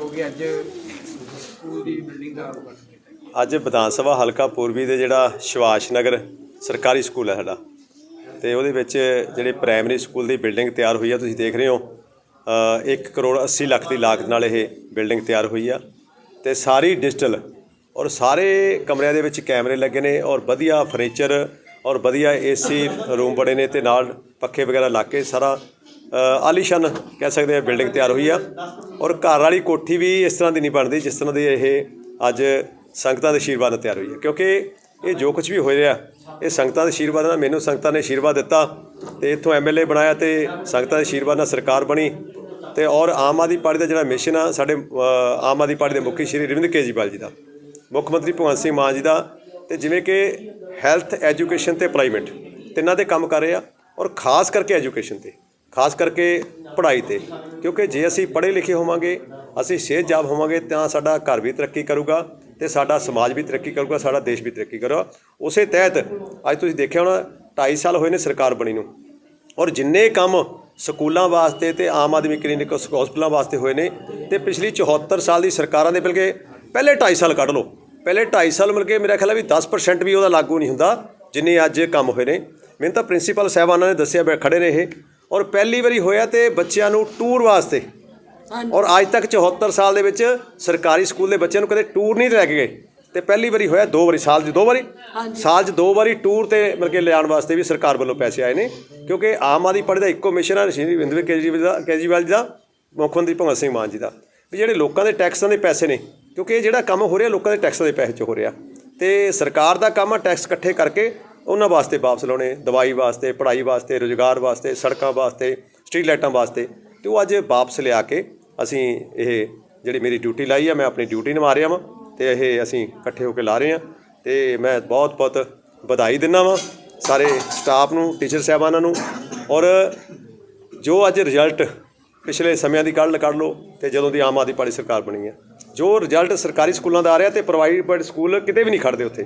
ਕਿਉਂਕਿ ਅੱਜ ਸਕੂਲ ਦੀ ਬਿਲਡਿੰਗ ਦਾ ਉਦਘਾਟਨ ਕੀਤਾ ਅੱਜ ਵਿਧਾਨ ਸਭਾ ਹਲਕਾ ਪੂਰਬੀ ਦੇ ਜਿਹੜਾ ਸ਼ਿਵਾਸ਼ ਨਗਰ ਸਰਕਾਰੀ ਸਕੂਲ ਹੈ ਸਾਡਾ। ਤੇ ਉਹਦੇ ਵਿੱਚ ਜਿਹੜੇ ਪ੍ਰਾਇਮਰੀ ਸਕੂਲ ਦੀ ਬਿਲਡਿੰਗ ਤਿਆਰ ਹੋਈ ਆ, ਤੁਸੀਂ ਦੇਖ ਰਹੇ ਹੋ। 1 ਕਰੋੜ 80 ਲੱਖ ਦੀ ਲਾਗਤ ਨਾਲ ਇਹ ਬਿਲਡਿੰਗ ਤਿਆਰ ਹੋਈ ਆ। ਤੇ ਸਾਰੀ ਡਿਜੀਟਲ ਔਰ ਸਾਰੇ ਕਮਰਿਆਂ ਦੇ ਵਿੱਚ ਕੈਮਰੇ ਲੱਗੇ ਨੇ ਔਰ ਵਧੀਆ ਫਰਨੀਚਰ ਔਰ ਵਧੀਆ ਏਸੀ ਰੂਮ ਬਣੇ ਨੇ ਤੇ ਨਾਲ ਪੱਖੇ ਵਗੈਰਾ ਲਾ ਕੇ ਸਾਰਾ ਆਲੀਸ਼ਾਨ ਕਹਿ ਸਕਦੇ ਆ ਬਿਲਡਿੰਗ ਤਿਆਰ ਹੋਈ ਆ। ਔਰ ਘਰ ਵਾਲੀ ਕੋਠੀ ਵੀ ਇਸ ਤਰ੍ਹਾਂ ਦੀ ਨਹੀਂ ਬਣਦੀ, ਜਿਸ ਤਰ੍ਹਾਂ ਦੀ ਇਹ ਅੱਜ ਸੰਗਤਾਂ ਦੇ ਆਸ਼ੀਰਵਾਦ ਨਾਲ ਤਿਆਰ ਹੋਈ ਹੈ ਕਿਉਂਕਿ ਇਹ ਜੋ ਕੁਝ ਵੀ ਹੋ ਰਿਹਾ, ਇਹ ਸੰਗਤਾਂ ਦੇ ਆਸ਼ੀਰਵਾਦ ਨਾਲ, ਮੈਨੂੰ ਸੰਗਤਾਂ ਨੇ ਆਸ਼ੀਰਵਾਦ ਦਿੱਤਾ ਤੇ ਇੱਥੋਂ ਐਮਐਲਏ ਬਣਾਇਆ ਤੇ ਸੰਗਤਾਂ ਦੇ ਆਸ਼ੀਰਵਾਦ ਨਾਲ ਸਰਕਾਰ ਬਣੀ ਤੇ ਔਰ ਆਮ ਆਦਮੀ ਪਾਰਟੀ ਦਾ ਜਿਹੜਾ ਮਿਸ਼ਨ ਆ, ਸਾਡੇ ਆਮ ਆਦਮੀ ਪਾਰਟੀ ਦੇ ਮੁਖੀ ਸ਼੍ਰੀ ਅਰਵਿੰਦ ਕੇਜਰੀਵਾਲ ਜੀ ਦਾ, ਮੁੱਖ ਮੰਤਰੀ ਭਗਵੰਤ ਸਿੰਘ ਮਾਨ ਜੀ ਦਾ ਤੇ ਜਿਵੇਂ ਕਿ ਹੈਲਥ ਐਜੂਕੇਸ਼ਨ ਤੇ ਐਮਪਲੋਇਮੈਂਟ ਤਿੰਨਾਂ ਤੇ ਕੰਮ ਕਰ ਰਹੇ ਆ ਔਰ ਖਾਸ ਕਰਕੇ ਐਜੂਕੇਸ਼ਨ ਤੇ। ਖਾਸ ਕਰਕੇ ਪੜ੍ਹਾਈ ਤੇ, ਕਿਉਂਕਿ ਜੇ ਅਸੀਂ ਪੜ੍ਹੇ ਲਿਖੇ ਹੋਵਾਂਗੇ, ਅਸੀਂ ਸਿਹਤਯਾਬ ਹੋਵਾਂਗੇ, ਤਾਂ ਸਾਡਾ ਘਰ ਵੀ ਤਰੱਕੀ ਕਰੂਗਾ ਤੇ ਸਾਡਾ ਸਮਾਜ ਵੀ ਤਰੱਕੀ ਕਰੂਗਾ, ਸਾਡਾ ਦੇਸ਼ ਵੀ ਤਰੱਕੀ ਕਰੂਗਾ। ਉਸੇ ਤਹਿਤ ਅੱਜ ਤੁਸੀਂ ਦੇਖਿਆ ਹੋਣਾ 2.5 ਸਾਲ ਹੋਏ ਨੇ ਸਰਕਾਰ ਬਣੀ ਨੂੰ। ਔਰ ਜਿੰਨੇ ਕੰਮ ਸਕੂਲਾਂ ਵਾਸਤੇ ਤੇ ਆਮ ਆਦਮੀ ਕਲੀਨਿਕ ਹਸਪਤਾਲਾਂ ਵਾਸਤੇ ਹੋਏ ਨੇ, ਤੇ ਪਿਛਲੀ 74 ਸਾਲ ਦੀ ਸਰਕਾਰਾਂ ਦੇ ਬਲਕਿ ਪਹਿਲੇ 2.5 ਸਾਲ ਕੱਢ ਲਓ। ਪਹਿਲੇ 2.5 ਸਾਲ ਮਿਲ ਕੇ ਮੇਰਾ ਖਿਆਲ ਹੈ ਵੀ 10% ਵੀ ਉਹਦਾ ਲਾਗੂ ਨਹੀਂ ਹੁੰਦਾ, ਜਿੰਨੇ ਅੱਜ ਕੰਮ ਹੋਏ ਨੇ। ਮੈਨੂੰ ਤਾਂ ਪ੍ਰਿੰਸੀਪਲ ਸਾਹਿਬਾਨਾਂ ਨੇ ਦੱਸਿਆ ਬੈ, ਖੜੇ ਨੇ ਇਹ। ਔਰ ਪਹਿਲੀ ਵਾਰੀ ਹੋਇਆ ਤੇ ਬੱਚਿਆਂ ਨੂੰ ਟੂਰ ਵਾਸਤੇ। ਔਰ ਅੱਜ ਤੱਕ 74 ਸਾਲ ਦੇ ਵਿੱਚ ਸਰਕਾਰੀ ਸਕੂਲ ਦੇ ਬੱਚਿਆਂ ਨੂੰ ਕਦੇ ਟੂਰ ਨਹੀਂ ਲੈ ਕੇ ਗਏ। ਤੇ ਪਹਿਲੀ ਵਾਰੀ ਹੋਇਆ ਦੋ ਵਾਰੀ ਸਾਲ 'ਚ ਦੋ ਵਾਰੀ। ਸਾਲ 'ਚ ਦੋ ਵਾਰੀ ਟੂਰ ਤੇ ਮਤਲਬ ਕਿ ਲਿਆਉਣ ਵਾਸਤੇ ਵੀ ਸਰਕਾਰ ਵੱਲੋਂ ਪੈਸੇ ਆਏ ਨੇ। ਕਿਉਂਕਿ ਆਮ ਆਦਮੀ ਪਾਰਟੀ ਦਾ ਇੱਕੋ ਮਿਸ਼ਨ ਹੈ ਸ਼੍ਰੀ ਅਰਵਿੰਦ ਕੇਜਰੀਵਾਲ ਜੀ ਦਾ ਮੁੱਖ ਮੰਤਰੀ ਭਗਵੰਤ ਸਿੰਘ ਮਾਨ ਜੀ ਦਾ। ਵੀ ਜਿਹੜੇ ਲੋਕਾਂ ਦੇ ਟੈਕਸਾਂ ਦੇ ਪੈਸੇ ਨੇ ਕਿਉਂਕਿ ਇਹ ਜਿਹੜਾ ਕੰਮ ਹੋ ਰਿਹਾ ਲੋਕਾਂ ਦੇ ਟੈਕਸਾਂ ਦੇ ਪੈਸੇ 'ਚ ਹੋ ਰਿਹਾ। ਤੇ ਸਰਕਾਰ ਦਾ ਕੰਮ ਆ ਟੈਕਸ ਇਕੱਠੇ ਕਰਕੇ ਉਹਨਾਂ ਵਾਸਤੇ ਵਾਪਸ ਲਾਉਣੇ, ਦਵਾਈ ਵਾਸਤੇ, ਪੜ੍ਹਾਈ ਵਾਸਤੇ, ਰੋਜ਼ਗਾਰ ਵਾਸਤੇ, ਸੜਕਾਂ ਵਾਸਤੇ, ਸਟਰੀਟ ਲਾਈਟਾਂ ਵਾਸਤੇ, ਤੇ ਉਹ ਅੱਜ ਵਾਪਸ ਲਿਆ ਕੇ ਅਸੀਂ ਇਹ ਜਿਹੜੀ ਮੇਰੀ ਡਿਊਟੀ ਲਾਈ ਆ, ਮੈਂ ਆਪਣੀ ਡਿਊਟੀ ਨਿਭਾ ਰਿਹਾ ਵਾਂ, ਤੇ ਇਹ ਅਸੀਂ ਇਕੱਠੇ ਹੋ ਕੇ ਲਾ ਰਹੇ ਹਾਂ, ਤੇ ਮੈਂ ਬਹੁਤ ਬਹੁਤ ਵਧਾਈ ਦਿੰਦਾ ਵਾਂ ਸਾਰੇ ਸਟਾਫ ਨੂੰ, ਟੀਚਰ ਸਾਹਿਬਾਨਾਂ ਨੂੰ, ਔਰ ਜੋ ਅੱਜ ਰਿਜ਼ਲਟ ਪਿਛਲੇ ਸਮਿਆਂ ਦੀ ਕੱਢ ਕੱਢ ਲਓ, ਤੇ ਜਦੋਂ ਦੀ ਆਮ ਆਦਮੀ ਪਾਰਟੀ ਸਰਕਾਰ ਬਣੀ ਹੈ ਜੋ ਰਿਜ਼ਲਟ ਸਰਕਾਰੀ ਸਕੂਲਾਂ ਦਾ ਆ ਰਿਹਾ ਤੇ ਪ੍ਰਾਈਵੇਟ ਸਕੂਲ ਕਿਤੇ ਵੀ ਨਹੀਂ ਖੜਦੇ ਉੱਥੇ।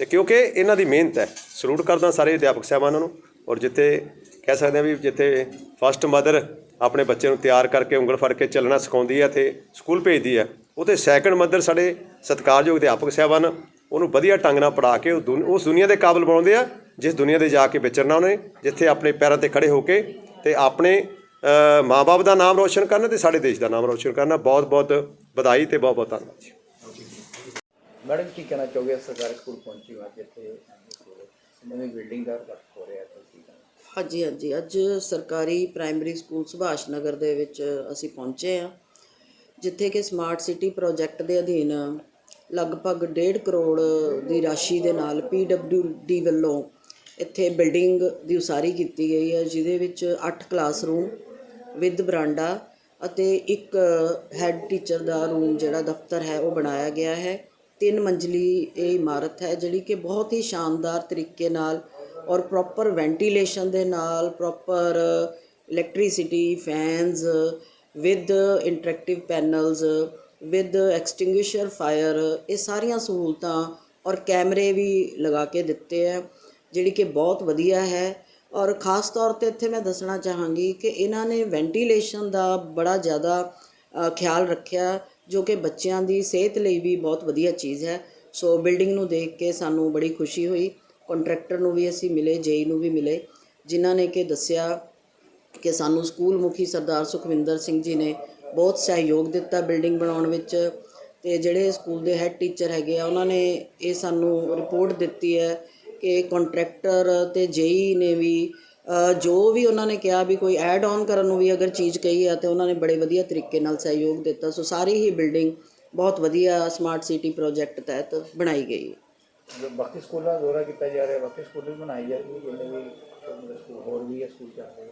ਤੇ ਕਿਉਂਕਿ ਇਹਨਾਂ ਦੀ ਮਿਹਨਤ ਹੈ। ਸਲੂਟ ਕਰਦਾ ਸਾਰੇ ਅਧਿਆਪਕ ਸਾਹਿਬਾਨਾਂ ਨੂੰ ਔਰ ਜਿੱਥੇ ਕਹਿ ਸਕਦੇ ਆ ਵੀ ਜਿੱਥੇ ਫਸਟ ਮਦਰ ਆਪਣੇ ਬੱਚੇ ਨੂੰ ਤਿਆਰ ਕਰਕੇ ਉਂਗਲ ਫੜ ਕੇ ਚੱਲਣਾ ਸਿਖਾਉਂਦੀ ਹੈ ਤੇ ਸਕੂਲ ਭੇਜਦੀ ਹੈ ਉਤੇ ਸੈਕੰਡ ਮਦਰ ਸਾਡੇ ਸਤਿਕਾਰਯੋਗ ਅਧਿਆਪਕ ਸਾਹਿਬਾਨ ਉਹਨੂੰ ਵਧੀਆ ਢੰਗ ਨਾਲ ਪੜ੍ਹਾ ਕੇ ਉਹ ਦੁਨ- ਉਸ ਦੁਨੀਆ ਦੇ ਕਾਬਿਲ ਬਣਾਉਂਦੇ ਆ ਜਿਸ ਦੁਨੀਆ ਦੇ ਜਾ ਕੇ ਵਿਚਰਨਾ ਉਹਨੇ ਜਿੱਥੇ ਆਪਣੇ ਪੈਰਾਂ ਤੇ ਖੜੇ ਹੋ ਕੇ ਤੇ ਆਪਣੇ ਅ, ਮਾਂ-ਬਾਪ ਦਾ ਨਾਮ ਰੋਸ਼ਨ ਕਰਨਾ ਤੇ ਸਾਡੇ ਦੇਸ਼ ਦਾ ਨਾਮ ਰੋਸ਼ਨ ਕਰਨਾ। ਬਹੁਤ ਬਹੁਤ ਵਧਾਈ ਤੇ ਬਹੁਤ ਬਹੁਤ ਧੰਨਵਾਦ ਜੀ। ਮੈਡਮ, ਕੀ ਕਹਿਣਾ ਚਾਹੋਗੇ? ਸਰਕਾਰੀ ਸਕੂਲ ਪਹੁੰਚੀ ਹੋ ਅੱਜ ਨਵੀਂ ਬਿਲਡਿੰਗ ਦਾ ਉਦਘਾਟਨ ਹੋ ਰਿਹਾ ਤੁਸੀਂ ਹਾਂਜੀ ਹਾਂਜੀ। ਅੱਜ ਸਰਕਾਰੀ ਪ੍ਰਾਇਮਰੀ ਸਕੂਲ ਸੁਭਾਸ਼ ਨਗਰ ਦੇ ਵਿੱਚ ਅਸੀਂ ਪਹੁੰਚੇ ਹਾਂ, ਜਿੱਥੇ ਕਿ ਸਮਾਰਟ ਸਿਟੀ ਪ੍ਰੋਜੈਕਟ ਦੇ ਅਧੀਨ ਲਗਭਗ 1.5 ਕਰੋੜ ਦੀ ਰਾਸ਼ੀ ਦੇ ਨਾਲ ਡੀ ਵੱਲੋਂ ਇੱਥੇ ਬਿਲਡਿੰਗ ਦੀ ਉਸਾਰੀ ਕੀਤੀ ਗਈ ਹੈ, ਜਿਹਦੇ ਵਿੱਚ 8 ਕਲਾਸਰੂਮ ਵਿਦ ਬਰਾਂਡਾ ਅਤੇ ਇੱਕ ਹੈੱਡ ਟੀਚਰ ਦਾ ਰੂਮ ਜਿਹੜਾ ਦਫ਼ਤਰ ਹੈ, ਉਹ ਬਣਾਇਆ ਗਿਆ ਹੈ। ਤਿੰਨ ਮੰਜ਼ਲੀ ਇਹ ਇਮਾਰਤ ਹੈ, ਜਿਹੜੀ ਕਿ ਬਹੁਤ ਹੀ ਸ਼ਾਨਦਾਰ ਤਰੀਕੇ ਨਾਲ ਔਰ ਪ੍ਰੋਪਰ ਵੈਂਟੀਲੇਸ਼ਨ ਦੇ ਨਾਲ proper electricity fans with interactive panels with extinguisher fire ਇਹ ਸਾਰੀਆਂ ਸਹੂਲਤਾਂ ਔਰ ਕੈਮਰੇ ਵੀ ਲਗਾ ਕੇ ਦਿੱਤੇ ਹੈ, ਜਿਹੜੀ ਕਿ ਬਹੁਤ ਵਧੀਆ ਹੈ। ਔਰ ਖਾਸ ਤੌਰ ਤੇ ਇੱਥੇ ਮੈਂ ਦੱਸਣਾ ਚਾਹਾਂਗੀ ਕਿ ਇਹਨਾਂ ਨੇ ਵੈਂਟੀਲੇਸ਼ਨ ਦਾ ਬੜਾ ਜ਼ਿਆਦਾ ਖਿਆਲ ਰੱਖਿਆ ਜੋ ਕਿ ਬੱਚਿਆਂ ਦੀ ਸਿਹਤ ਲਈ ਵੀ ਬਹੁਤ ਵਧੀਆ ਚੀਜ਼ ਹੈ। ਸੋ ਬਿਲਡਿੰਗ ਨੂੰ ਦੇਖ ਕੇ ਸਾਨੂੰ ਬੜੀ ਖੁਸ਼ੀ ਹੋਈ। ਕੰਟਰੈਕਟਰ ਨੂੰ ਵੀ ਅਸੀਂ ਮਿਲੇ, ਜੇਈ ਨੂੰ ਵੀ ਮਿਲੇ, ਜਿਨ੍ਹਾਂ ਨੇ ਕਿ ਦੱਸਿਆ ਕਿ ਸਾਨੂੰ ਸਕੂਲ ਮੁਖੀ ਸਰਦਾਰ ਸੁਖਵਿੰਦਰ ਸਿੰਘ ਜੀ ਨੇ ਬਹੁਤ ਸਹਿਯੋਗ ਦਿੱਤਾ ਬਿਲਡਿੰਗ ਬਣਾਉਣ ਵਿੱਚ ਤੇ ਜਿਹੜੇ ਸਕੂਲ ਦੇ ਹੈੱਡ ਟੀਚਰ ਹੈਗੇ ਆ, ਉਹਨਾਂ ਨੇ ਇਹ ਸਾਨੂੰ ਰਿਪੋਰਟ ਦਿੱਤੀ ਹੈ ਕਿ ਕੰਟਰੈਕਟਰ ਤੇ ਜੇਈ ਨੇ ਵੀ ਜੋ ਵੀ ਉਹਨਾਂ ਨੇ ਕਿਹਾ ਵੀ ਕੋਈ ਐਡ ਆਨ ਕਰਨ ਨੂੰ ਵੀ ਅਗਰ ਚੀਜ਼ ਕਹੀ ਆ ਤੇ ਉਹਨਾਂ ਨੇ ਬੜੇ ਵਧੀਆ ਤਰੀਕੇ ਨਾਲ ਸਹਿਯੋਗ ਦਿੱਤਾ। ਸੋ ਸਾਰੀ ਹੀ ਬਿਲਡਿੰਗ ਬਹੁਤ ਵਧੀਆ ਸਮਾਰਟ ਸਿਟੀ ਪ੍ਰੋਜੈਕਟ ਤਹਿਤ ਬਣਾਈ ਗਈ ਹੈ। ਜੋ ਬਾਕੀ ਸਕੂਲਾਂ ਦਾ ਦੌਰਾ ਕੀਤਾ ਜਾ ਰਿਹਾ ਬਾਕੀ ਸਕੂਲ ਵੀ ਬਣਾਏ ਜਾ ਰਹੇ ਜਿੰਨੇ ਵੀ ਸਕੂਲ ਹੋਰ ਵੀ ਹੈ ਸਕੂਲ ਚੱਲ ਰਹੇ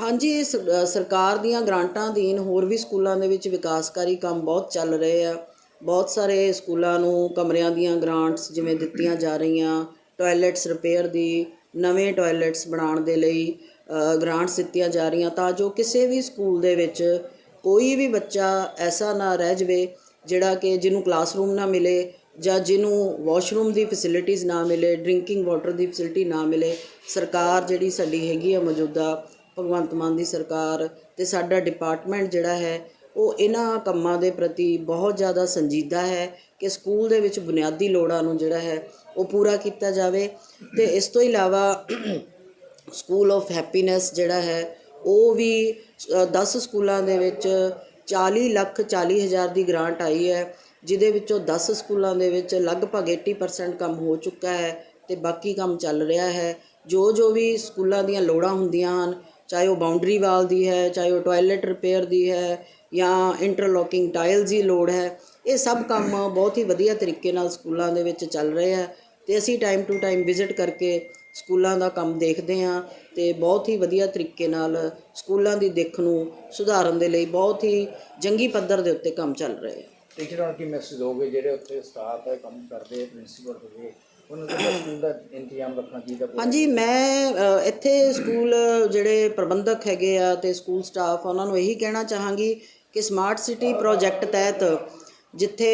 ਹਾਂਜੀ ਸਰਕਾਰ ਦੀਆਂ ਗ੍ਰਾਂਟਾਂ ਅਧੀਨ ਹੋਰ ਵੀ ਸਕੂਲਾਂ ਦੇ ਵਿੱਚ ਵਿਕਾਸਕਾਰੀ ਕੰਮ ਬਹੁਤ ਚੱਲ ਰਹੇ ਆ। ਬਹੁਤ ਸਾਰੇ ਸਕੂਲਾਂ ਨੂੰ ਕਮਰਿਆਂ ਦੀਆਂ ਗ੍ਰਾਂਟਸ ਜਿਵੇਂ ਦਿੱਤੀਆਂ ਜਾ ਰਹੀਆਂ ਟਾਇਲਟਸ ਰਿਪੇਅਰ ਦੀ ਨਵੇਂ ਟਾਇਲਟਸ ਬਣਾਉਣ ਦੇ ਲਈ ਗ੍ਰਾਂਟਸ ਦਿੱਤੀਆਂ ਜਾ ਰਹੀਆਂ ਤਾਂ ਜੋ ਕਿਸੇ ਵੀ ਸਕੂਲ ਦੇ ਵਿੱਚ ਕੋਈ ਵੀ ਬੱਚਾ ਐਸਾ ਨਾ ਰਹਿ ਜਵੇ ਜਿਹੜਾ ਕਿ ਜਿਹਨੂੰ ਕਲਾਸਰੂਮ ਨਾ ਮਿਲੇ ਜਾਂ ਜਿਹਨੂੰ ਵਾਸ਼ਰੂਮ ਦੀ ਫੈਸਿਲਿਟੀਜ਼ ਨਾ ਮਿਲੇ ਡਰਿੰਕਿੰਗ ਵਾਟਰ ਦੀ ਫੈਸਿਲਿਟੀ ਨਾ ਮਿਲੇ। ਸਰਕਾਰ ਜਿਹੜੀ ਸਾਡੀ ਹੈਗੀ ਆ ਮੌਜੂਦਾ, ਭਗਵੰਤ ਮਾਨ ਦੀ ਸਰਕਾਰ ਤੇ ਸਾਡਾ ਡਿਪਾਰਟਮੈਂਟ ਜਿਹੜਾ ਹੈ, ਉਹ ਇਹਨਾਂ ਕੰਮਾਂ ਦੇ ਪ੍ਰਤੀ ਬਹੁਤ ਜ਼ਿਆਦਾ ਸੰਜੀਦਾ ਹੈ ਕਿ ਸਕੂਲ ਦੇ ਵਿੱਚ ਬੁਨਿਆਦੀ ਲੋੜਾਂ ਨੂੰ ਜਿਹੜਾ ਹੈ ਉਹ ਪੂਰਾ ਕੀਤਾ ਜਾਵੇ। ਤੇ ਇਸ ਤੋਂ ਇਲਾਵਾ ਸਕੂਲ ਆਫ ਹੈਪੀਨੈਸ ਜਿਹੜਾ ਹੈ, ਉਹ ਵੀ 10 ਸਕੂਲਾਂ ਦੇ ਵਿੱਚ 40 ਲੱਖ 40 ਹਜ਼ਾਰ ਦੀ ਗ੍ਰਾਂਟ ਆਈ ਹੈ, ਜਿਹਦੇ ਵਿੱਚੋਂ 10 ਸਕੂਲਾਂ ਦੇ ਵਿੱਚ ਲਗਭਗ 80% ਕੰਮ ਹੋ ਚੁੱਕਾ ਹੈ ਤੇ ਬਾਕੀ ਕੰਮ ਚੱਲ ਰਿਹਾ ਹੈ। ਜੋ ਜੋ ਵੀ ਸਕੂਲਾਂ ਦੀਆਂ ਲੋੜਾਂ ਹੁੰਦੀਆਂ ਹਨ, ਚਾਹੇ ਉਹ ਬਾਉਂਡਰੀ ਵਾਲ ਦੀ ਹੈ, ਚਾਹੇ ਉਹ ਟਾਇਲਟ ਰਿਪੇਅਰ ਦੀ ਹੈ, ਜਾਂ ਇੰਟਰਲੋਕਿੰਗ ਟਾਇਲਸ ਦੀ ਲੋੜ ਹੈ, ਇਹ ਸਭ ਕੰਮ ਬਹੁਤ ਹੀ ਵਧੀਆ ਤਰੀਕੇ ਨਾਲ ਸਕੂਲਾਂ ਦੇ ਵਿੱਚ ਚੱਲ ਰਹੇ ਆ ਤੇ ਅਸੀਂ ਟਾਈਮ ਟੂ ਟਾਈਮ ਵਿਜ਼ਿਟ ਕਰਕੇ ਸਕੂਲਾਂ ਦਾ ਕੰਮ ਦੇਖਦੇ ਹਾਂ ਤੇ ਬਹੁਤ ਹੀ ਵਧੀਆ ਤਰੀਕੇ ਨਾਲ ਸਕੂਲਾਂ ਦੀ ਦਿੱਖ ਨੂੰ ਸੁਧਾਰਨ ਦੇ ਲਈ ਬਹੁਤ ਹੀ ਜੰਗੀ ਪੱਧਰ ਦੇ ਉੱਤੇ ਕੰਮ ਚੱਲ ਰਹੇ ਆ ਟੀਚਰਾਂ ਕੀ ਮੈਸੇਜ ਦੋਗੇ ਜਿਹੜੇ ਉੱਥੇ ਸਟਾਫ ਹੈ ਕੰਮ ਕਰਦੇ ਪ੍ਰਿੰਸੀਪਲ ਹੋਵੇ ਉਹਨਾਂ ਦਾ ਇੰਤਜ਼ਾਮ ਰੱਖਣਾ ਚਾਹੀਦਾ। ਹਾਂਜੀ ਮੈਂ ਇੱਥੇ ਸਕੂਲ ਜਿਹੜੇ ਪ੍ਰਬੰਧਕ ਹੈਗੇ ਆ ਤੇ ਸਕੂਲ ਸਟਾਫ ਉਹਨਾਂ ਨੂੰ ਇਹੀ ਕਹਿਣਾ ਚਾਹਾਂਗੀ ਕਿ ਸਮਾਰਟ ਸਿਟੀ ਪ੍ਰੋਜੈਕਟ ਤਹਿਤ ਜਿੱਥੇ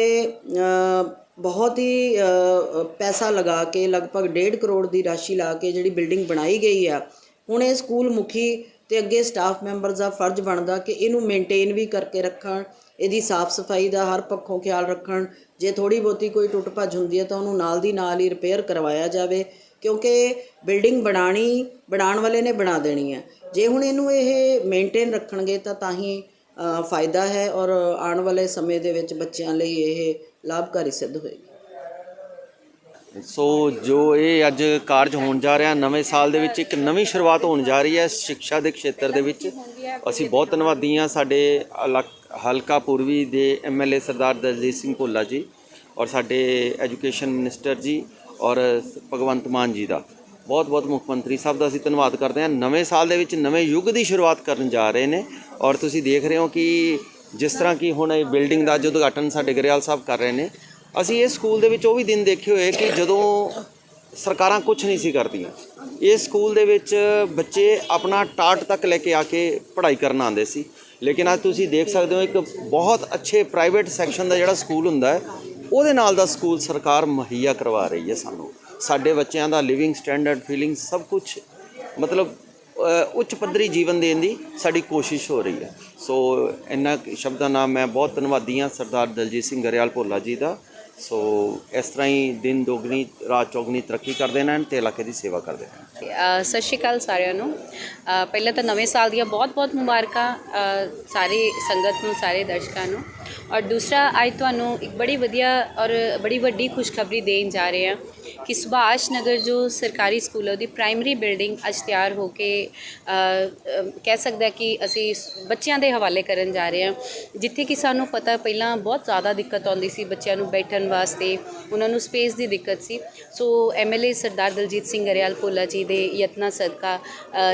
ਬਹੁਤ ਹੀ ਪੈਸਾ ਲਗਾ ਕੇ ਲਗਭਗ 1.5 ਕਰੋੜ ਦੀ ਰਾਸ਼ੀ ਲਾ ਕੇ ਜਿਹੜੀ ਬਿਲਡਿੰਗ ਬਣਾਈ ਗਈ ਆ, ਹੁਣ ਇਹ ਸਕੂਲ ਮੁਖੀ ਤੇ ਅੱਗੇ ਸਟਾਫ ਮੈਂਬਰਸ ਦਾ ਫਰਜ਼ ਬਣਦਾ ਕਿ ਇਹਨੂੰ ਮੇਨਟੇਨ ਵੀ ਕਰਕੇ ਰੱਖਣ, ਇਹਦੀ ਸਾਫ਼ ਸਫ਼ਾਈ ਦਾ ਹਰ ਪੱਖੋਂ ਖਿਆਲ ਰੱਖਣ, ਜੇ ਥੋੜੀ ਬਹੁਤੀ ਕੋਈ ਟੁੱਟ ਭੱਜ ਹੁੰਦੀ ਹੈ ਤਾਂ ਉਹਨੂੰ ਨਾਲ ਦੀ ਨਾਲ ਹੀ ਰਿਪੇਅਰ ਕਰਵਾਇਆ ਜਾਵੇ, ਕਿਉਂਕਿ ਬਿਲਡਿੰਗ ਬਣਾਣੀ, ਬਣਾਉਣ ਵਾਲੇ ਨੇ ਬਣਾ ਦੇਣੀ ਹੈ। ਜੇ ਹੁਣ ਇਹਨੂੰ ਇਹ ਮੇਨਟੇਨ ਰੱਖਣਗੇ ਤਾਂ ਤਾਂ ਹੀ ਫਾਇਦਾ ਹੈ ਔਰ ਆਉਣ ਵਾਲੇ ਸਮੇਂ ਦੇ ਵਿੱਚ ਬੱਚਿਆਂ ਲਈ ਇਹ ਲਾਭਕਾਰੀ ਸਿੱਧ ਹੋਏਗੀ। ਸੋ ਜੋ ਇਹ ਅੱਜ ਕਾਰਜ ਹੋਣ ਜਾ ਰਿਹਾ, ਨਵੇਂ ਸਾਲ ਦੇ ਵਿੱਚ ਇੱਕ ਨਵੀਂ ਸ਼ੁਰੂਆਤ ਹੋਣ ਜਾ ਰਹੀ ਹੈ ਸਿੱਖਿਆ ਦੇ ਖੇਤਰ ਦੇ ਵਿੱਚ। ਅਸੀਂ ਬਹੁਤ ਧੰਨਵਾਦੀ ਹਾਂ ਸਾਡੇ ਇਲਾਕ- ਹਲਕਾ ਪੂਰਬੀ ਦੇ ਐਮਐਲਏ ਸਰਦਾਰ ਦਲਜੀਤ ਸਿੰਘ ਭੋਲਾ ਜੀ ਔਰ ਸਾਡੇ ਐਜੂਕੇਸ਼ਨ ਮਿਨਿਸਟਰ ਜੀ ਔਰ ਭਗਵੰਤ ਮਾਨ ਜੀ ਦਾ। ਬਹੁਤ ਬਹੁਤ ਮੁੱਖ ਮੰਤਰੀ ਸਾਹਿਬ ਦਾ ਅਸੀਂ ਧੰਨਵਾਦ ਕਰਦੇ ਹਾਂ। ਨਵੇਂ ਸਾਲ ਦੇ ਵਿੱਚ ਨਵੇਂ ਯੁੱਗ ਦੀ ਸ਼ੁਰੂਆਤ ਕਰਨ ਜਾ ਰਹੇ ਨੇ ਔਰ ਤੁਸੀਂ ਦੇਖ ਰਹੇ ਹੋ ਕਿ ਜਿਸ ਤਰ੍ਹਾਂ ਕਿ ਹੁਣ ਇਹ ਬਿਲਡਿੰਗ ਦਾ ਅੱਜ ਉਦਘਾਟਨ ਸਾਡੇ ਗਰੇਵਾਲ ਸਾਹਿਬ ਕਰ ਰਹੇ ਨੇ, ਅਸੀਂ ਇਸ ਸਕੂਲ ਦੇ ਵਿੱਚ ਉਹ ਵੀ ਦਿਨ ਦੇਖੇ ਹੋਏ ਕਿ ਜਦੋਂ ਸਰਕਾਰਾਂ ਕੁਝ ਨਹੀਂ ਸੀ ਕਰਦੀਆਂ ਇਸ ਸਕੂਲ ਦੇ ਵਿੱਚ ਬੱਚੇ ਆਪਣਾ ਟਾਟ ਤੱਕ ਲੈ ਕੇ ਆ ਕੇ ਪੜ੍ਹਾਈ ਕਰਨ ਆਉਂਦੇ ਸੀ। ਲੇਕਿਨ ਅੱਜ ਤੁਸੀਂ ਦੇਖ ਸਕਦੇ ਹੋ ਇੱਕ ਬਹੁਤ ਅੱਛੇ ਪ੍ਰਾਈਵੇਟ ਸੈਕਸ਼ਨ ਦਾ ਜਿਹੜਾ ਸਕੂਲ ਹੁੰਦਾ ਹੈ, ਉਹਦੇ ਨਾਲ ਦਾ ਸਕੂਲ ਸਰਕਾਰ ਮੁਹੱਈਆ ਕਰਵਾ ਰਹੀ ਹੈ ਸਾਨੂੰ। ਸਾਡੇ ਬੱਚਿਆਂ ਦਾ ਲਿਵਿੰਗ ਸਟੈਂਡਰਡ ਫੀਲਿੰਗ ਸਭ ਕੁਝ ਮਤਲਬ ਉੱਚ ਪੱਧਰੀ ਜੀਵਨ ਦੇਣ ਦੀ ਸਾਡੀ ਕੋਸ਼ਿਸ਼ ਹੋ ਰਹੀ ਹੈ। ਸੋ ਇਹਨਾਂ ਸ਼ਬਦਾਂ ਨਾਲ ਮੈਂ ਬਹੁਤ ਧੰਨਵਾਦੀ ਹਾਂ ਸਰਦਾਰ ਦਲਜੀਤ ਸਿੰਘ ਗਰੇਵਾਲ ਭੋਲਾ ਜੀ ਦਾ। ਸੋ ਇਸ ਤਰ੍ਹਾਂ ਹੀ ਦਿਨ ਦੋਗਣੀ ਰਾਤ ਚੌਗਣੀ ਤਰੱਕੀ ਕਰਦੇ ਰਹਿਣ ਤੇ ਇਲਾਕੇ ਦੀ ਸੇਵਾ ਕਰਦੇ ਨੇ ਸਤਿ ਸ਼੍ਰੀ ਅਕਾਲ ਸਾਰਿਆਂ ਨੂੰ। ਪਹਿਲਾਂ ਤਾਂ ਨਵੇਂ ਸਾਲ ਦੀਆਂ ਬਹੁਤ-ਬਹੁਤ ਮੁਬਾਰਕਾਂ ਅ, ਸਾਰੀ ਸੰਗਤ ਨੂੰ ਸਾਰੇ ਦਰਸ਼ਕਾਂ ਨੂੰ। ਔਰ ਦੂਸਰਾ ਅੱਜ ਤੁਹਾਨੂੰ ਇੱਕ ਬੜੀ ਵਧੀਆ ਔਰ ਬੜੀ ਵੱਡੀ ਖੁਸ਼ਖਬਰੀ ਦੇਣ ਜਾ ਰਹੇ ਹਾਂ। ਕਿ ਸੁਭਾਸ਼ ਨਗਰ ਜੋ ਸਰਕਾਰੀ ਸਕੂਲ ਹੈ, ਉਹਦੀ ਪ੍ਰਾਇਮਰੀ ਬਿਲਡਿੰਗ ਅੱਜ ਤਿਆਰ ਹੋ ਕੇ ਕਹਿ ਸਕਦਾ ਕਿ ਅਸੀਂ ਬੱਚਿਆਂ ਦੇ ਹਵਾਲੇ ਕਰਨ ਜਾ ਰਹੇ ਹਾਂ। ਜਿੱਥੇ ਕਿ ਸਾਨੂੰ ਪਤਾ ਪਹਿਲਾਂ ਬਹੁਤ ਜ਼ਿਆਦਾ ਦਿੱਕਤ ਆਉਂਦੀ ਸੀ ਬੱਚਿਆਂ ਨੂੰ ਬੈਠਣ ਵਾਸਤੇ, ਉਹਨਾਂ ਨੂੰ ਸਪੇਸ ਦੀ ਦਿੱਕਤ ਸੀ। ਸੋ ਐਮਐਲਏ ਸਰਦਾਰ ਦਲਜੀਤ ਸਿੰਘ ਗਰੇਵਾਲ ਭੋਲਾ ਜੀ ਦੇ ਯਤਨਾਂ ਸਦਕਾ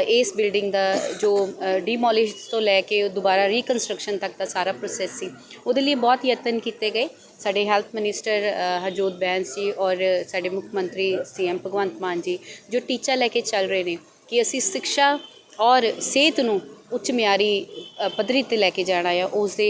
ਇਸ ਬਿਲਡਿੰਗ ਦਾ ਜੋ ਡੀਮੋਲਿਸ਼ ਤੋਂ ਲੈ ਕੇ ਦੁਬਾਰਾ ਰੀਕਨਸਟਰਕਸ਼ਨ ਤੱਕ ਦਾ ਸਾਰਾ ਪ੍ਰੋਸੈਸ ਸੀ, ਉਹਦੇ ਲਈ ਬਹੁਤ ਯਤਨ ਕੀਤੇ ਗਏ। ਸਾਡੇ ਹੈਲਥ ਮਿਨਿਸਟਰ ਹਰਜੋਤ ਬੈਂਸ ਜੀ ਔਰ ਸਾਡੇ ਮੁੱਖ ਮੰਤਰੀ ਸੀਐਮ ਭਗਵੰਤ ਮਾਨ ਜੀ ਜੋ ਟੀਚਾ ਲੈ ਕੇ ਚੱਲ ਰਹੇ ਨੇ ਕਿ ਅਸੀਂ ਸਿੱਖਿਆ ਔਰ ਸਿਹਤ ਨੂੰ ਉੱਚ ਮਿਆਰੀ ਪੱਧਰੀ ਤੇ ਲੈ ਕੇ ਜਾਣਾ ਆ ਉਸ ਦੇ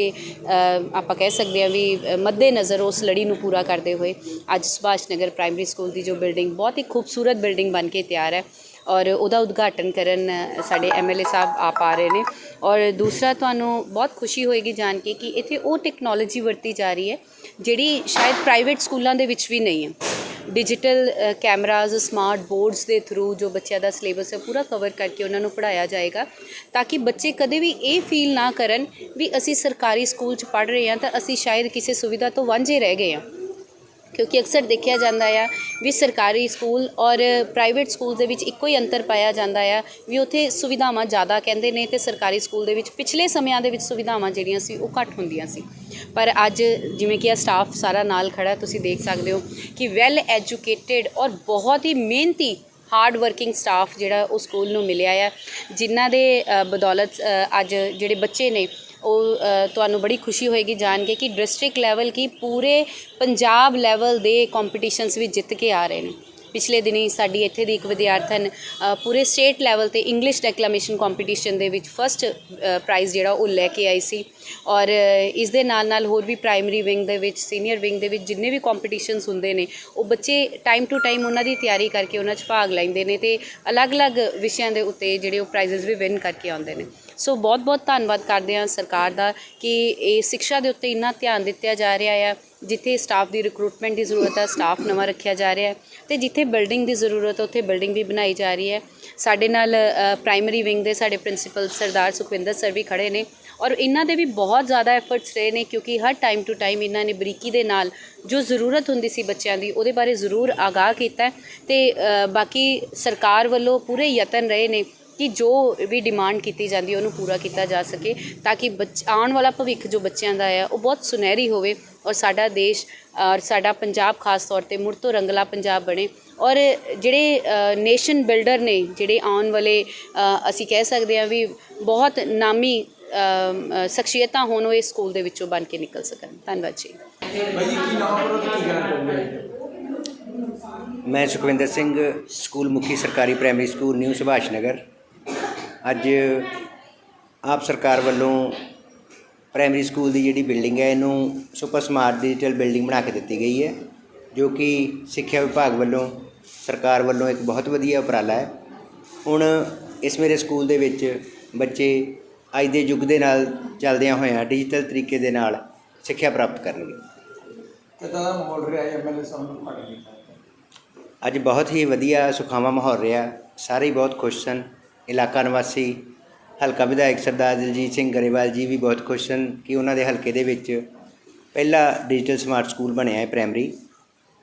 ਆਪਾਂ ਕਹਿ ਸਕਦੇ ਹਾਂ ਵੀ ਅ, ਮੱਦੇ ਨਜ਼ਰ ਉਸ ਲੜੀ ਨੂੰ ਪੂਰਾ ਕਰਦੇ ਹੋਏ ਅੱਜ ਸੁਭਾਸ਼ ਨਗਰ ਪ੍ਰਾਇਮਰੀ ਸਕੂਲ ਦੀ ਜੋ ਬਿਲਡਿੰਗ ਬਹੁਤ ਹੀ ਖੂਬਸੂਰਤ ਬਿਲਡਿੰਗ ਬਣ ਕੇ ਤਿਆਰ ਹੈ ਔਰ ਉਹਦਾ ਉਦਘਾਟਨ ਕਰਨ ਅ, ਸਾਡੇ ਐਮਐਲਏ ਸਾਹਿਬ ਆਪ ਆ ਰਹੇ ਨੇ ਔਰ ਦੂਸਰਾ ਤੁਹਾਨੂੰ ਬਹੁਤ ਖੁਸ਼ੀ ਹੋਏਗੀ ਜਾਣ ਕੇ ਕਿ ਇੱਥੇ ਉਹ ਟੈਕਨੋਲੋਜੀ ਵਰਤੀ ਜਾ ਰਹੀ ਹੈ ਜਿਹੜੀ ਸ਼ਾਇਦ ਪ੍ਰਾਈਵੇਟ ਸਕੂਲਾਂ ਦੇ ਵਿੱਚ ਵੀ ਨਹੀਂ ਹੈ। ਡਿਜੀਟਲ ਕੈਮਰਾਜ਼ ਸਮਾਰਟ ਬੋਰਡਸ ਦੇ ਥਰੂ ਜੋ ਬੱਚਿਆਂ ਦਾ ਸਿਲੇਬਸ ਹੈ, ਪੂਰਾ ਕਵਰ ਕਰਕੇ ਉਹਨਾਂ ਨੂੰ ਪੜਾਇਆ ਜਾਏਗਾ ਤਾਂ ਕਿ ਬੱਚੇ ਕਦੇ ਵੀ ਇਹ ਫੀਲ ਨਾ ਕਰਨ ਵੀ ਅਸੀਂ ਸਰਕਾਰੀ ਸਕੂਲ 'ਚ ਪੜ ਰਹੇ ਹਾਂ ਤਾਂ ਅਸੀਂ ਸ਼ਾਇਦ ਕਿਸੇ ਸੁਵਿਧਾ ਤੋਂ ਵਾਂਝੇ ਰਹਿ ਗਏ ਹਾਂ। ਕਿਉਂਕਿ ਅਕਸਰ ਦੇਖਿਆ ਜਾਂਦਾ ਆ ਵੀ ਸਰਕਾਰੀ ਸਕੂਲ ਔਰ ਪ੍ਰਾਈਵੇਟ ਸਕੂਲ ਦੇ ਵਿੱਚ ਇੱਕੋ ਹੀ ਅੰਤਰ ਪਾਇਆ ਜਾਂਦਾ ਆ ਵੀ ਉੱਥੇ ਸੁਵਿਧਾਵਾਂ ਜ਼ਿਆਦਾ ਕਹਿੰਦੇ ਨੇ ਤੇ ਸਰਕਾਰੀ ਸਕੂਲ ਦੇ ਵਿੱਚ ਪਿਛਲੇ ਸਮਿਆਂ ਦੇ ਵਿੱਚ ਸੁਵਿਧਾਵਾਂ ਜਿਹੜੀਆਂ ਸੀ ਉਹ ਘੱਟ ਹੁੰਦੀਆਂ ਸੀ। ਪਰ ਅੱਜ ਜਿਵੇਂ ਕਿ ਇਹ ਸਟਾਫ ਸਾਰਾ ਨਾਲ ਖੜਾ, ਤੁਸੀਂ ਦੇਖ ਸਕਦੇ ਹੋ ਕਿ ਵੈਲ ਐਜੂਕੇਟਿਡ ਔਰ ਬਹੁਤ ਹੀ ਮਿਹਨਤੀ ਹਾਰਡ ਵਰਕਿੰਗ ਸਟਾਫ ਜਿਹੜਾ ਉਹ ਸਕੂਲ ਨੂੰ ਮਿਲਿਆ ਆ, ਜਿਨ੍ਹਾਂ ਦੇ ਬਦੌਲਤ ਅੱਜ ਜਿਹੜੇ ਬੱਚੇ ਨੇ ਉਹ ਤੁਹਾਨੂੰ ਬੜੀ ਖੁਸ਼ੀ ਹੋਏਗੀ ਜਾਣ ਕੇ ਕਿ ਡਿਸਟ੍ਰਿਕਟ ਲੈਵਲ ਕੀ ਪੂਰੇ ਪੰਜਾਬ ਲੈਵਲ ਦੇ ਕੰਪੀਟੀਸ਼ਨਸ ਵੀ ਜਿੱਤ ਕੇ ਆ ਰਹੇ ਨੇ। ਪਿਛਲੇ ਦਿਨੀ ਸਾਡੀ ਇੱਥੇ ਦੀ ਇੱਕ ਵਿਦਿਆਰਥਣ ਪੂਰੇ ਸਟੇਟ ਲੈਵਲ ਤੇ ਇੰਗਲਿਸ਼ ਡੈਕਲੇਮੇਸ਼ਨ ਕੰਪੀਟੀਸ਼ਨ ਦੇ ਵਿੱਚ ਫਸਟ ਪ੍ਰਾਈਜ਼ ਜਿਹੜਾ ਉਹ ਲੈ ਕੇ ਆਈ ਸੀ। ਔਰ ਇਸ ਦੇ ਨਾਲ ਨਾਲ ਹੋਰ ਵੀ ਪ੍ਰਾਇਮਰੀ ਵਿੰਗ ਦੇ ਵਿੱਚ ਸੀਨੀਅਰ ਵਿੰਗ ਦੇ ਵਿੱਚ ਜਿੰਨੇ ਵੀ ਕੰਪੀਟੀਸ਼ਨਸ ਹੁੰਦੇ ਨੇ, ਉਹ ਬੱਚੇ ਟਾਈਮ ਟੂ ਟਾਈਮ ਉਹਨਾਂ ਦੀ ਤਿਆਰੀ ਕਰਕੇ ਉਹਨਾਂ 'ਚ ਭਾਗ ਲੈਂਦੇ ਨੇ ਤੇ ਅਲੱਗ-ਅਲੱਗ ਵਿਸ਼ਿਆਂ ਦੇ ਉੱਤੇ ਜਿਹੜੇ ਉਹ ਪ੍ਰਾਈਜ਼ਸ ਵੀ ਵਿਨ ਕਰਕੇ ਆਉਂਦੇ ਨੇ। ਸੋ ਬਹੁਤ ਬਹੁਤ ਧੰਨਵਾਦ ਕਰਦੇ ਹਾਂ ਸਰਕਾਰ ਦਾ ਕਿ ਇਹ ਸਿੱਖਿਆ ਦੇ ਉੱਤੇ ਇੰਨਾ ਧਿਆਨ ਦਿੱਤਾ ਜਾ ਰਿਹਾ ਹੈ ਜਿੱਥੇ ਸਟਾਫ ਦੀ ਰਿਕਰੂਟਮੈਂਟ ਦੀ ਜ਼ਰੂਰਤ ਹੈ ਸਟਾਫ ਨਵਾਂ ਰੱਖਿਆ ਜਾ ਰਿਹਾ ਹੈ ਤੇ ਜਿੱਥੇ ਬਿਲਡਿੰਗ ਦੀ ਜ਼ਰੂਰਤ ਹੈ ਉੱਥੇ ਬਿਲਡਿੰਗ ਵੀ ਬਣਾਈ ਜਾ ਰਹੀ ਹੈ। ਸਾਡੇ ਨਾਲ ਪ੍ਰਾਇਮਰੀ ਵਿੰਗ ਦੇ ਸਾਡੇ ਪ੍ਰਿੰਸੀਪਲ ਸਰਦਾਰ ਸੁਖਵਿੰਦਰ ਸਰ ਵੀ ਖੜੇ ਨੇ ਔਰ ਇਹਨਾਂ ਦੇ ਵੀ ਬਹੁਤ ਜ਼ਿਆਦਾ ਐਫਰਟਸ ਰਹੇ ਨੇ ਕਿਉਂਕਿ ਹਰ ਟਾਈਮ ਟੂ ਟਾਈਮ ਇਹਨਾਂ ਨੇ ਬਰੀਕੀ ਦੇ ਨਾਲ ਜੋ ਜ਼ਰੂਰਤ ਹੁੰਦੀ ਸੀ ਬੱਚਿਆਂ ਦੀ, ਉਹਦੇ ਬਾਰੇ ਜ਼ਰੂਰ ਆਗਾਹ ਕੀਤਾ ਹੈ ਤੇ ਬਾਕੀ ਸਰਕਾਰ ਵੱਲੋਂ ਪੂਰੇ ਯਤਨ ਰਹੇ ਨੇ ਕਿ ਜੋ ਵੀ ਡਿਮਾਂਡ ਕੀਤੀ ਜਾਂਦੀ ਹੈ ਉਹਨੂੰ ਪੂਰਾ ਕੀਤਾ ਜਾ ਸਕੇ ਤਾਂ ਕਿ ਬੱਚ ਆਉਣ ਵਾਲਾ ਭਵਿੱਖ ਜੋ ਬੱਚਿਆਂ ਦਾ ਹੈ ਉਹ ਬਹੁਤ ਸੁਨਹਿਰੀ ਹੋਵੇ ਔਰ ਸਾਡਾ ਦੇਸ਼ ਔਰ ਸਾਡਾ ਪੰਜਾਬ ਖਾਸ ਤੌਰ ਤੇ ਮੁੜ ਤੋਂ ਰੰਗਲਾ ਪੰਜਾਬ ਬਣੇ। ਔਰ ਜਿਹੜੇ ਨੇਸ਼ਨ ਬਿਲਡਰ ਨੇ ਜਿਹੜੇ ਆਉਣ ਵਾਲੇ ਅ, ਅਸੀਂ ਕਹਿ ਸਕਦੇ ਹਾਂ ਵੀ ਬਹੁਤ ਨਾਮੀ ਅ, ਅ, ਸ਼ਖਸੀਅਤਾਂ ਹੋਣ ਉਹ ਇਸ ਸਕੂਲ ਦੇ ਵਿੱਚੋਂ ਬਣ ਕੇ ਨਿਕਲ ਸਕਣ। ਧੰਨਵਾਦ ਜੀ। ਬਾਈ ਜੀ ਕੀ ਨਾਮ ਹੈ ਕੀ ਕਹਿਣਾ ਚਾਹੋਗੇ ਮੈਂ ਸੁਖਵਿੰਦਰ ਸਿੰਘ ਸਕੂਲ ਮੁਖੀ ਸਰਕਾਰੀ primary school New Subhash Nagar. ਅੱਜ ਆਪ ਸਰਕਾਰ ਵੱਲੋਂ ਪ੍ਰਾਇਮਰੀ ਸਕੂਲ ਦੀ ਜਿਹੜੀ ਬਿਲਡਿੰਗ ਹੈ ਇਹਨੂੰ ਸੁਪਰ ਸਮਾਰਟ ਡਿਜੀਟਲ ਬਿਲਡਿੰਗ ਬਣਾ ਕੇ ਦਿੱਤੀ ਗਈ ਹੈ ਜੋ ਕਿ ਸਿੱਖਿਆ ਵਿਭਾਗ ਵੱਲੋਂ ਸਰਕਾਰ ਵੱਲੋਂ ਇੱਕ ਬਹੁਤ ਵਧੀਆ ਉਪਰਾਲਾ ਹੈ। ਹੁਣ ਇਸ ਮੇਰੇ ਸਕੂਲ ਦੇ ਵਿੱਚ ਬੱਚੇ ਅੱਜ ਦੇ ਯੁੱਗ ਦੇ ਨਾਲ ਚੱਲਦਿਆਂ ਹੋਇਆਂ ਡਿਜੀਟਲ ਤਰੀਕੇ ਦੇ ਨਾਲ ਸਿੱਖਿਆ ਪ੍ਰਾਪਤ ਕਰਨਗੇ। ਕਿਦਾਂ ਦਾ ਮਾਹੌਲ ਰਿਹਾ ਹੈ ਐਮਐਲਏ ਸਾਹਿਬ ਨੂੰ ਲਈ? ਅੱਜ ਬਹੁਤ ਹੀ ਵਧੀਆ ਸੁਖਾਵਾਂ ਮਾਹੌਲ ਰਿਹਾ ਸਾਰੇ ਬਹੁਤ ਖੁਸ਼ ਸਨ। ਇਲਾਕਾ ਨਿਵਾਸੀ ਹਲਕਾ ਵਿਧਾਇਕ ਸਰਦਾਰ ਦਲਜੀਤ ਸਿੰਘ ਗਰੇਵਾਲ ਜੀ ਵੀ ਬਹੁਤ ਖੁਸ਼ ਸਨ ਕਿ ਉਹਨਾਂ ਦੇ ਹਲਕੇ ਦੇ ਵਿੱਚ ਪਹਿਲਾ ਡਿਜੀਟਲ ਸਮਾਰਟ ਸਕੂਲ ਬਣਿਆ ਹੈ ਪ੍ਰਾਇਮਰੀ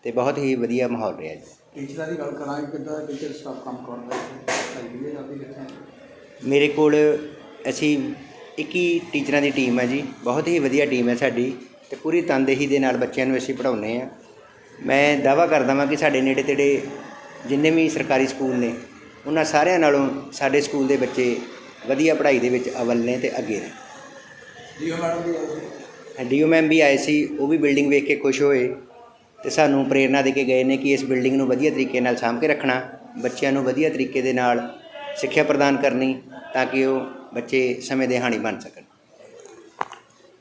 ਤੇ ਬਹੁਤ ਹੀ ਵਧੀਆ ਮਾਹੌਲ ਰਿਹਾ ਜੀ। ਟੀਚਰਾਂ ਦੀ ਗੱਲ ਕਰਾਂਗੇ ਕਿੱਦਾਂ ਟੀਚਰ ਸਟਾਫ ਕੰਮ ਕਰਦਾ ਹੈ ਮੇਰੇ ਕੋਲ ਅਸੀਂ 21 ਟੀਚਰਾਂ ਦੀ ਟੀਮ ਹੈ ਜੀ ਬਹੁਤ ਹੀ ਵਧੀਆ ਟੀਮ ਹੈ ਸਾਡੀ ਤੇ ਪੂਰੀ ਤਨਦੇਹੀ ਦੇ ਨਾਲ ਬੱਚਿਆਂ ਨੂੰ ਅਸੀਂ ਪੜ੍ਹਾਉਂਦੇ ਆ ਮੈਂ ਦਾਵਾ ਕਰਦਾ ਹਾਂ ਕਿ ਸਾਡੇ ਨੇੜੇ ਤੇੜੇ ਜਿੰਨੇ ਵੀ ਸਰਕਾਰੀ ਸਕੂਲ ਨੇ ਉਹਨਾਂ ਸਾਰਿਆਂ ਨਾਲੋਂ ਸਾਡੇ ਸਕੂਲ ਦੇ ਬੱਚੇ ਵਧੀਆ ਪੜ੍ਹਾਈ ਦੇ ਵਿੱਚ ਅਵਲ ਨੇ ਤੇ ਅੱਗੇ ਨੇ। ਜੀਓ ਮੈਡਮ ਦੀ ਆਈ ਡੀਓ ਮੈਮ ਵੀ ਆਏ ਸੀ ਉਹ ਵੀ ਬਿਲਡਿੰਗ ਵੇਖ ਕੇ ਖੁਸ਼ ਹੋਏ ਤੇ ਸਾਨੂੰ ਪ੍ਰੇਰਣਾ ਦੇ ਕੇ ਗਏ ਨੇ ਕਿ ਇਸ ਬਿਲਡਿੰਗ ਨੂੰ ਵਧੀਆ ਤਰੀਕੇ ਨਾਲ ਸਾਂਭ ਕੇ ਰੱਖਣਾ ਬੱਚਿਆਂ ਨੂੰ ਵਧੀਆ ਤਰੀਕੇ ਦੇ ਨਾਲ ਸਿੱਖਿਆ ਪ੍ਰਦਾਨ ਕਰਨੀ ਤਾਂ ਕਿ ਉਹ ਬੱਚੇ ਸਮੇਂ ਦੇ ਹਾਣੀ ਬਣ ਸਕਣ।